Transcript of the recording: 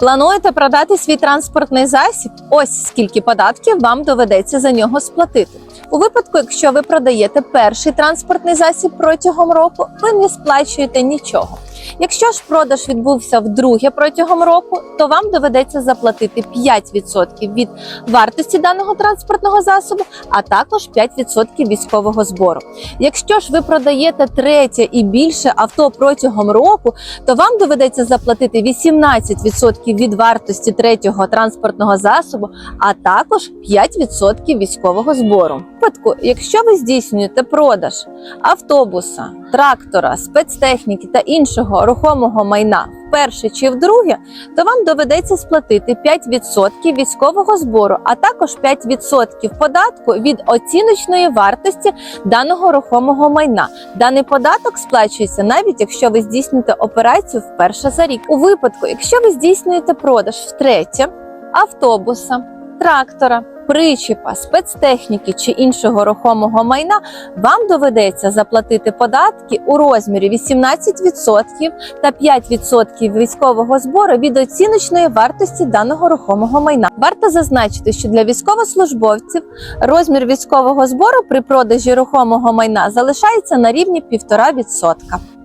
Плануєте продати свій транспортний засіб? Ось скільки податків вам доведеться за нього сплатити. У випадку, якщо ви продаєте перший транспортний засіб протягом року, ви не сплачуєте нічого. Якщо ж продаж відбувся вдруге протягом року, то вам доведеться заплатити 5% від вартості даного транспортного засобу, а також 5% військового збору. Якщо ж ви продаєте третє і більше авто протягом року, то вам доведеться заплатити 18% від вартості третього транспортного засобу, а також 5% військового збору. Випадку, якщо ви здійснюєте продаж автобуса, трактора, спецтехніки та іншого рухомого майна вперше чи вдруге, то вам доведеться сплатити 5% військового збору, а також 5% податку від оціночної вартості даного рухомого майна. Даний податок сплачується навіть якщо ви здійснюєте операцію вперше за рік. У випадку, якщо ви здійснюєте продаж втретє автобуса, трактора, причіпа, спецтехніки чи іншого рухомого майна, вам доведеться заплатити податки у розмірі 18% та 5% військового збору від оціночної вартості даного рухомого майна. Варто зазначити, що для військовослужбовців розмір військового збору при продажі рухомого майна залишається на рівні 1,5%.